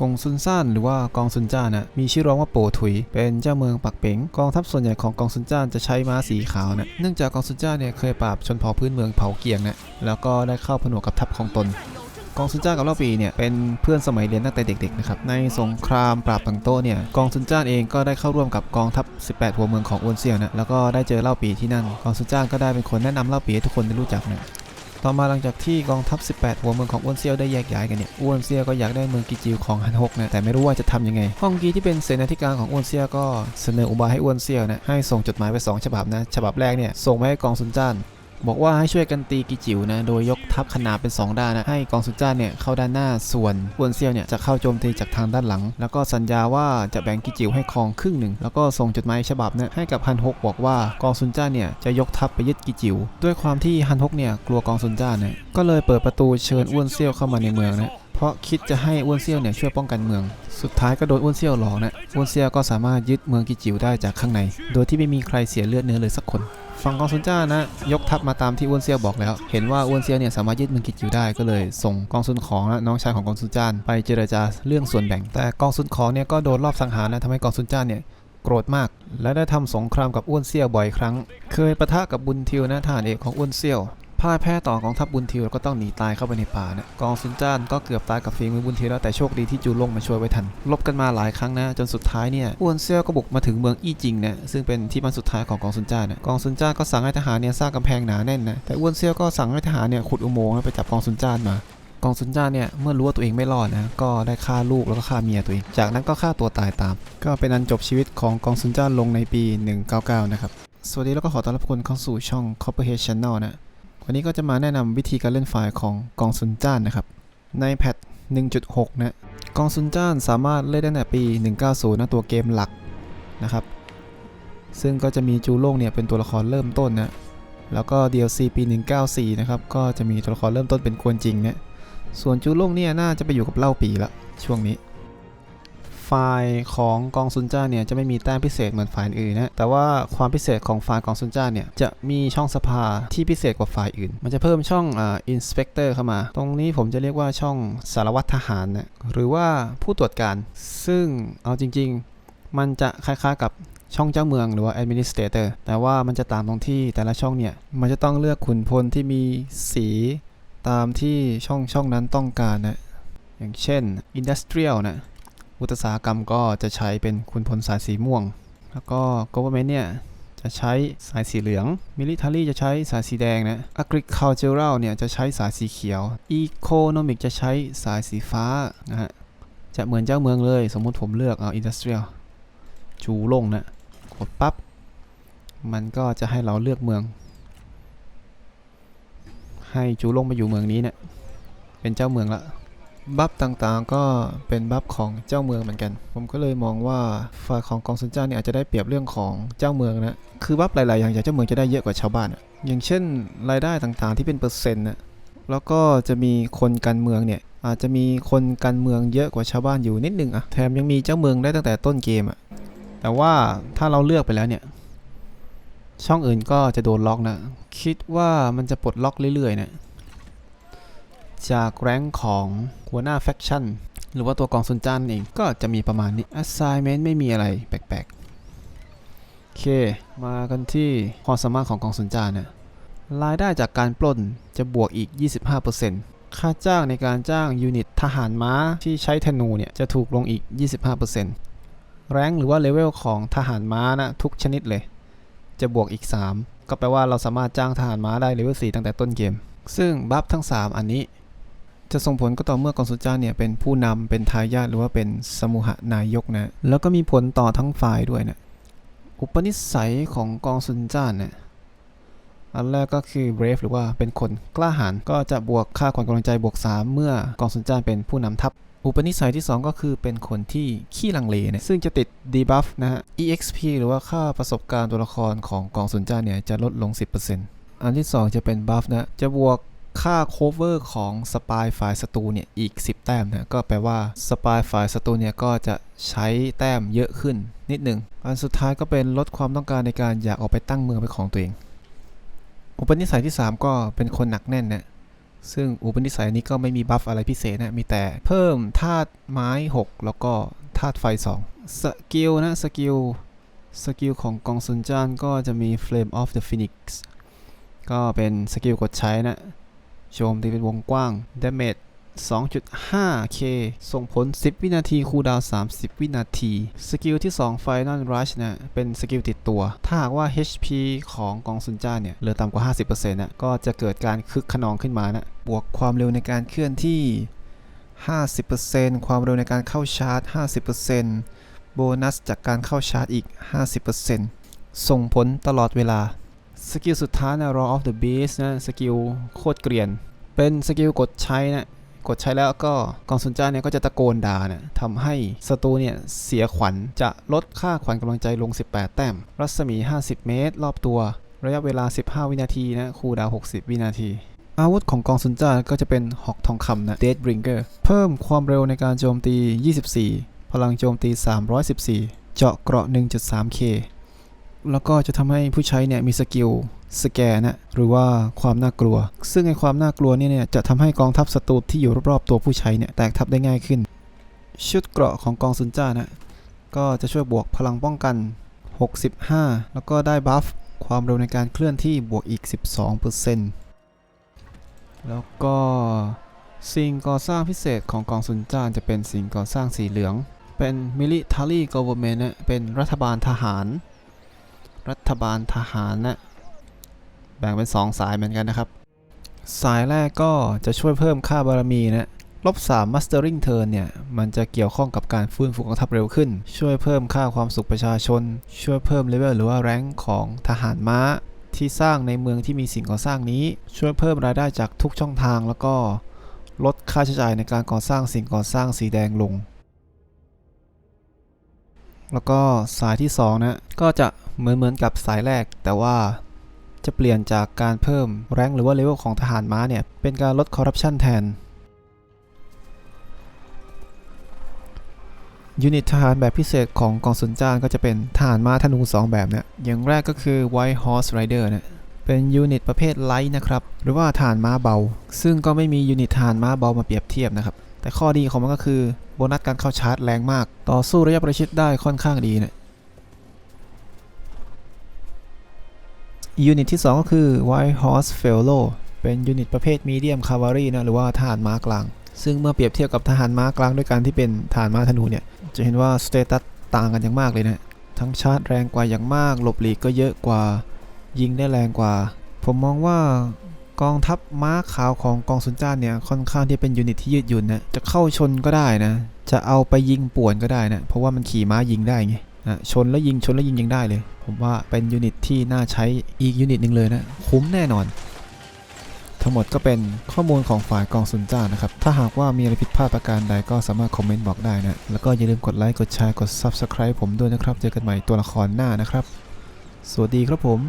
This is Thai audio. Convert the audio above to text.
กงซุนซ่านหรือว่ากองซุนจ้านน่ะมีชื่อร้องว่าโปถุย เป็นเจ้าเมืองปักเป๋งกองทัพส่วนใหญ่ของกองซุนจ้านจะใช้ม้าสีขาวนะเนื่องจากกองซุนจ้านเนี่ยเคยปราบชนเผ่าพื้นเมืองเผาเกียงนะแล้วก็ได้เข้าผนวกกับทัพของตนกองซุนจ้ากับเล่าปีเนี่ยเป็นเพื่อนสมัยเรียนตั้งแต่เด็กๆนะครับในสงครามปราบตังโต้เนี่ยกองซุนจ้านเองก็ได้เข้าร่วมกับกองทัพ 18 หัวเมืองของอ้วนเซียวนะแล้วก็ได้เจอเล่าปีที่นั่นกองซุนจ้านก็ได้เป็นคนแนะนำเล่าปีให้ทุกคนได้รู้จักนะ ต่อมาหลังจากที่กองทัพ 18 หัวเมืองของอ้วนเซียวได้แยกย้ายกันเนี่ยอ้วนเซียวก็อยากได้เมืองกีจิวของฮันฮกนะแต่ไม่รู้ว่าจะทำยังไงฮ่องกีที่เป็นเสนาธิการของอ้วนเซียวก็เสนออุบายให้อ้วนเซียวนะให้ส่งจดหมายไปสองฉบับนะฉบับแรกเนี่ยส่งไปให้กองซุนจ้าน บอกว่าให้ช่วยกันตีกิจิวนะ โดยยกทัพขนาเป็น 2 ด้านนะ ให้กองสุจ้าเนี่ยเข้าด้านหน้า ส่วนอ้วนเซียวเนี่ยจะเข้าโจมตีจากทางด้านหลัง แล้วก็สัญญาว่าจะแบ่งกิจิวให้ครองครึ่งหนึ่ง แล้วก็ส่งจดหมายฉบับเนี่ยให้กับฮันฮกบอกว่ากองซุนจ้าเนี่ยจะยกทัพไปยึดกิจิวด้วยความที่ฮันฮกเนี่ยกลัวกองซุนจ้าเนี่ย ก็เลยเปิดประตูเชิญอ้วนเซียวเข้ามาในเมืองนะ เพราะคิดจะให้อ้วนเซี่ยวเนี่ยช่วยป้องกันเมือง สุดท้ายก็โดนอ้วนเซี่ยวหลอกนะอ้วนเซี่ยวก็สามารถยึดเมืองกิจิวได้จากข้างใน โดยที่ไม่มีใครเสียเลือดเนื้อเลยสักคน ฝั่งกองซุนจ้านะ ยกทัพมาตามที่อ้วนเซี่ยวบอกแล้ว เห็นว่าอ้วนเซี่ยวเนี่ยสามารถยึดเมืองกิจิวได้ก็เลย ส่งกองซุนของและน้องชายของกองซุนจ้านไปเจรจาเรื่องส่วนแบ่ง แต่กองซุนของเนี่ยก็โดนรอบสังหารนะทำให้กองซุนจ้านเนี่ยโกรธมาก และได้ทำสงครามกับอ้วนเซี่ยวบ่อยครั้ง เคยปะทะกับบุญทิวนะทหารเอกของอ้วนเซี่ยว พ่ายแพ้ต่อกองทัพบุญทิวแล้วก็ต้องหนีตายเข้าไปในป่านะกองซุนจ้านก็เกือบตายกับฝีมือบุญทิวแล้วแต่โชคดีที่จูลงมาช่วยไว้ทันลบกันมาหลายครั้งนะ จนสุดท้ายเนี่ยอ้วนเซี่ยวก็บุกมาถึงเมืองอี้จิงนะซึ่งเป็นที่บ้านสุดท้ายของกองซุนจ้านนะกองซุนจ้านก็สั่งให้ทหารเนี่ยสร้างกำแพงหนาแน่นนะแต่อ้วนเซี่ยวก็สั่งให้ทหารเนี่ยขุดอุโมงค์ไปจับกองซุนจ้านมากองซุนจ้านเนี่ยเมื่อรู้ว่าตัวเองไม่รอดนะก็ได้ฆ่าลูกแล้วก็ฆ่าเมียตัวเอง จากนั้นก็ฆ่าตัวตายตาม ก็เป็นอันจบชีวิตของกองซุนจ้าลงในปี 199 นะครับ สวัสดีแล้วก็ขอต้อนรับทุกคนเข้าสู่ช่อง Copperhead Channel นะ วันนี้ก็จะมาแนะนำวิธีการเล่นไฟล์ของกองซุนจ้านนะครับ ในแพท1.6 นะกองซุนจ้านสามารถเล่นได้ตั้งแต่ปี 190นะตัวเกมหลักนะครับ ซึ่งก็จะมีจูโล่งเนี่ยเป็นตัวละครเริ่มต้นนะ แล้วก็ DLC ปี 194 นะครับ ก็จะมีตัวละครเริ่มต้นเป็นกวนจริงนี่ยส่วนจูโล่งเนี่ยน่าจะไปอยู่กับเล่าปีละช่วงนี้ ไฟล์ของกองซุนจ้าเนี่ยจะไม่มีแต้มพิเศษเหมือนไฟล์อื่นนะแต่ว่าความพิเศษของไฟล์กองซุนจ้าเนี่ยจะมีช่องสภาที่พิเศษกว่าไฟล์อื่น มันจะเพิ่มช่องอ่า inspector เข้ามา ตรงนี้ผมจะเรียกว่าช่องสารวัตรทหารนะหรือว่าผู้ตรวจการ ซึ่งเอาจริง ๆ มันจะคล้ายๆกับช่องเจ้าเมืองหรือว่า administrator แต่ว่ามันจะต่างตรงที่แต่ละช่องเนี่ย มันจะต้องเลือกขุนพลที่มีสีตามที่ช่องช่องนั้นต้องการนะ อย่างเช่น Industrial นะ อุตสาหกรรมก็จะใช้เป็นคุณพลสายสีม่วง แล้วก็ Government เนี่ยจะใช้สายสีเหลือง Military จะใช้สายสีแดงนะ Agricultural เนี่ยจะใช้สายสีเขียว Economic จะใช้สายสีฟ้านะฮะ จะเหมือนเจ้าเมืองเลย สมมุติผมเลือกเอา Industrial จูลงนะ กดปั๊บ มันก็จะให้เราเลือกเมือง ให้จูลงมาอยู่เมืองนี้เนี่ย เป็นเจ้าเมืองละ บัฟต่างๆก็เป็นบัฟของเจ้าเมืองเหมือนกัน ผมก็เลยมองว่าฝ่ายของกองซุนจ้าเนี่ยอาจจะได้เปรียบเรื่องของเจ้าเมืองนะ คือบัฟหลายๆ อย่างจากเจ้าเมืองจะได้เยอะกว่าชาวบ้านอย่างเช่น รายได้ต่างๆที่เป็นเปอร์เซ็นต์นะแล้วก็จะมีคนการเมืองเนี่ยอาจจะมีคนการเมืองเยอะกว่าชาวบ้านอยู่นิดนึงอะแถมยังมีเจ้าเมืองได้ตั้งแต่ต้นเกมอะแต่ว่าถ้าเราเลือกไปแล้วเนี่ย ช่องอื่นก็จะโดนล็อกนะ คิดว่ามันจะปลดล็อกเรื่อยๆนะ จากแรงของหัวหน้าแฟคชั่นหรือว่าตัวกองซุนจ้านเองก็จะมีประมาณนี้ assignment ไม่มีอะไรแปลกๆ โอเค มากันที่ความสามารถของกองซุนจ้านนะรายได้จากการปล้นจะบวกอีก 25%ค่าจ้างในการจ้างยูนิตทหารม้าที่ใช้ธนูเนี่ยจะถูกลงอีก 25%แรงค์หรือว่าเลเวลของทหารม้านะทุกชนิดเลย จะบวกอีก 3 ก็แปลว่าเราสามารถจ้างทหารม้าได้เลเวล4ตั้งแต่ต้นเกม ซึ่งบัฟทั้ง 3 อันนี้ จะส่งผลก็ต่อเมื่อกองสุจ้าเนี่ยเป็นผู้นำเป็นทายาทหรือว่าเป็นสมุหนายกนะแล้วก็มีผลต่อทั้งฝ่ายด้วยนะอุปนิสัยของกองซุนจ้าเนี่ยอันแรกก็คือ brave หรือว่าเป็นคนกล้าหาญก็จะบวกค่าความกำลังใจบวก 3 เมื่อกองซุนจ้านเป็นผู้นำทัพ อุปนิสัยที่ 2 ก็คือเป็นคนที่ขี้ลังเลเนี่ยซึ่งจะติด debuff นะฮะ exp หรือว่าค่าประสบการณ์ตัวละครของกองซุนจ้านเนี่ยจะลดลง 10%อันที่ 2 จะเป็น buff นะจะบวก ค่า cover ของสปายฝ่ายศัตรูเนี่ยอีก 10 แต้มนะก็แปลว่าสปายฝ่ายศัตรูเนี่ยก็จะใช้แต้มเยอะขึ้นนิดหนึ่งอันสุดท้ายก็เป็นลดความต้องการในการอยากออกไปตั้งเมืองเป็นของตัวเอง อุปนิสัยที่ 3 ก็เป็นคนหนักแน่นนะซึ่งอุปนิสัยนี้ก็ไม่มีบัฟอะไรพิเศษนะมีแต่เพิ่มธาตุไม้ 6 แล้วก็ธาตุไฟ 2 สกิลนะสกิลสกิลของกองซุนจานก็จะมี Flame of the Phoenix ก็เป็นสกิลกดใช้นะ โจมตีเป็นวงกว้าง Damage 2.5k ส่งผล 10 วินาที คูลดาว 30 วินาที สกิลที่ 2 Final Rush นะ เป็นสกิลติดตัว ถ้าหากว่า HP ของกองซุนจ้าเนี่ย เหลือต่ำกว่า 50%นะก็จะเกิดการคึกขนองขึ้นมานะ บวกความเร็วในการเคลื่อนที่ 50%ความเร็วในการเข้าชาร์จ 50%โบนัสจากการเข้าชาร์จอีก 50%ส่งผลตลอดเวลา สกิลสุดท้ายนะ Raw of the Beast นะสกิลโคตรเกรียน เป็นสกิลกดใช้นะกดใช้แล้วก็กองสุนจ้าเนี่ยก็จะตะโกนด่าเนี่ยทำให้ศัตรูเนี่ยเสียขวัญจะลดค่าขวัญกำลังใจลง 18 แต้ม รัศมี 50 เมตร รอบตัว ระยะเวลา 15 วินาทีนะคูดาว 60 วินาที อาวุธของกองสุนจ้าก็จะเป็นหอกทองคำนะ Dead Bringer เพิ่มความเร็วในการโจมตี 24 พลังโจมตี 314 เจาะเกราะ 1.3k แล้วก็จะทำให้ผู้ใช้เนี่ยมีสกิลสแกนนะหรือว่าความน่ากลัว ซึ่งไอความน่ากลัวเนี่ยจะทำให้กองทัพศัตรูที่อยู่รอบๆตัวผู้ใช้เนี่ยแตกทับได้ง่ายขึ้น ชุดเกราะของกองซุนจ้านะก็จะช่วยบวกพลังป้องกัน 65 แล้วก็ได้บัฟความเร็วในการเคลื่อนที่บวกอีก 12%แล้วก็สิ่งก่อสร้างพิเศษของกองซุนจ้าจะเป็นสิ่งก่อสร้างสีเหลือง เป็น military government นะเป็นรัฐบาลทหาร รัฐบาลทหารนะแบ่งเป็น 2 สายเหมือนกันนะครับ สายแรกก็จะช่วยเพิ่มค่าบารมีนะลบ3 mastering turn เนี่ย มันจะเกี่ยวข้องกับการฟื้นฟูกองทัพเร็วขึ้น ช่วยเพิ่มค่าความสุขประชาชน ช่วยเพิ่มเลเวลหรือว่าแรงของทหารม้า ที่สร้างในเมืองที่มีสิ่งก่อสร้างนี้ ช่วยเพิ่มรายได้จากทุกช่องทางแล้วก็ลดค่าใช้จ่ายในการก่อสร้างสิ่งก่อสร้างสีแดงลง แล้วก็สายที่2นะก็จะ เหมือนเหมือนกับสายแรก แต่ว่าจะเปลี่ยนจากการเพิ่มแรงหรือว่าเลเวลของทหารม้าเนี่ย เป็นการลดคอร์รัปชันแทนยูนิตทหารแบบพิเศษของกองสุนจานก็จะเป็นทหารม้าธนู 2 แบบเนี่ย อย่างแรกก็คือ White Horse Rider เนี่ย เป็นยูนิตประเภทไลท์นะครับ หรือว่าทหารม้าเบา ซึ่งก็ไม่มียูนิตทหารม้าเบามาเปรียบเทียบนะครับ แต่ข้อดีของมันก็คือโบนัสการเข้าชาร์จแรงมาก ต่อสู้ระยะประชิดได้ค่อนข้างดีเนี่ย ยูนิตที่ 2 ก็คือ White Horse Fellow เป็นยูนิตประเภท Medium Cavalry นะหรือว่าทหารม้ากลาง ซึ่งเมื่อเปรียบเทียบกับทหารม้ากลางด้วยกันที่เป็นทหารม้าธนูเนี่ย จะเห็นว่าสเตตัสต่างกันอย่างมากเลยนะ ทั้งชาร์จแรงกว่าอย่างมาก หลบหลีกก็เยอะกว่า ยิงได้แรงกว่า ผมมองว่ากองทัพม้าขาวของกองสุนจ้านเนี่ยค่อนข้างที่เป็นยูนิตที่ยืดหยุ่นนะ จะเข้าชนก็ได้นะ จะเอาไปยิงป่วนก็ได้นะ เพราะว่ามันขี่ม้ายิงได้ไง นะชนแล้วยิงชนแล้วยิงยิงได้เลย ผมว่าเป็นยูนิตที่น่าใช้อีกยูนิตหนึ่งเลยนะ คุ้มแน่นอน ทั้งหมดก็เป็นข้อมูลของฝ่ายกองซุนจ้านะครับ ถ้าหากว่ามีอะไรผิดพลาดประการใดก็สามารถคอมเมนต์บอกได้นะ แล้วก็อย่าลืมกดไลค์กดแชร์กด Subscribe ผมด้วยนะครับ เจอกันใหม่ตัวละครหน้านะครับ สวัสดีครับผม